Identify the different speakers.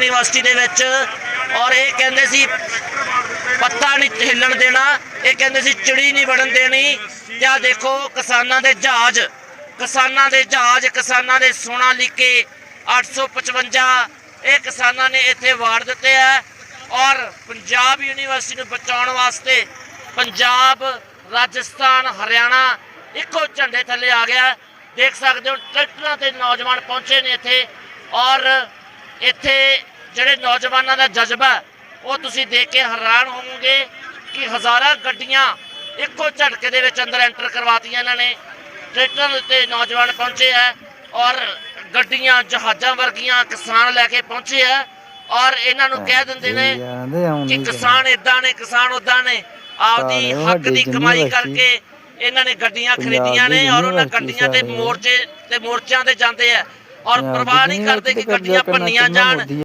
Speaker 1: University ਦੇ ਵਿੱਚ ਔਰ ਇਹ ਕਹਿੰਦੇ ਸੀ ਪੱਤਾ ਨਹੀਂ ਹਿੱਲਣ ਦੇਣਾ, ਇਹ ਕਹਿੰਦੇ ਸੀ ਚਿੜੀ ਨਹੀਂ ਵੜਨ ਦੇਣੀ। ਤੇ ਆ ਦੇਖੋ ਕਿਸਾਨਾਂ ਦੇ ਜਹਾਜ਼, ਕਿਸਾਨਾਂ ਦੇ ਜਹਾਜ਼, ਕਿਸਾਨਾਂ ਦੇ ਸੋਨਾ ਲਿਕੇ 855 ਇਹ ਕਿਸਾਨਾਂ ਨੇ ਇੱਥੇ ਵਾੜ ਦਿੱਤੇ ਆ। ਔਰ ਪੰਜਾਬ ਯੂਨੀਵਰਸਿਟੀ ਨੂੰ ਬਚਾਉਣ ਵਾਸਤੇ ਪੰਜਾਬ, ਰਾਜਸਥਾਨ, ਹਰਿਆਣਾ ਇੱਕੋ ਝੰਡੇ ਥੱਲੇ ਆ ਗਿਆ। ਦੇਖ ਸਕਦੇ ਹੋ ਟਰੈਕਟਰਾਂ ਤੇ ਨੌਜਵਾਨ ਪਹੁੰਚੇ ਨੇ ਇੱਥੇ। ਔਰ ਇੱਥੇ ਜਿਹੜੇ ਨੌਜਵਾਨਾਂ ਦਾ ਜਜ਼ਬਾ ਉਹ ਤੁਸੀਂ ਦੇਖ ਕੇ ਹੈਰਾਨ ਹੋਵੋਗੇ ਕਿ ਹਜ਼ਾਰਾਂ ਗੱਡੀਆਂ ਇੱਕੋ ਝਟਕੇ ਦੇ ਵਿੱਚ ਅੰਦਰ ਐਂਟਰ ਕਰਵਾਤੀਆਂ ਇਹਨਾਂ ਨੇ। ਟਰੈਕਟਰਾਂ ਉੱਤੇ ਨੌਜਵਾਨ ਪਹੁੰਚੇ ਆ ਔਰ ਗੱਡੀਆਂ ਜਹਾਜ਼ਾਂ ਵਰਗੀਆਂ ਕਿਸਾਨ ਲੈ ਕੇ ਪਹੁੰਚੇ ਆ ਔਰ ਇਹਨਾਂ ਨੂੰ ਕਹਿ ਦਿੰਦੇ ਨੇ ਕਿ ਕਿਸਾਨ ਇਦਾਂ ਨੇ ਕਿਸਾਨ ਉਦਾਂ ਨੇ। ਆਪਦੀ ਹੱਕ ਦੀ ਕਮਾਈ ਕਰਕੇ ਇਹਨਾਂ ਨੇ ਗੱਡੀਆਂ ਖਰੀਦੀਆਂ ਨੇ ਔਰ ਉਹਨਾਂ ਗੱਡੀਆਂ ਤੇ। ਮੋਰਚੇ ਤੇ ਮੋਰਚਿਆਂ ਤੇ ਜਾਂਦੇ ਆ ਔਰ ਪਰਵਾਹ ਨਹੀਂ ਕਰਦੇ ਕਿ ਗੱਡੀਆਂ ਭੰਨੀਆਂ ਜਾਣ।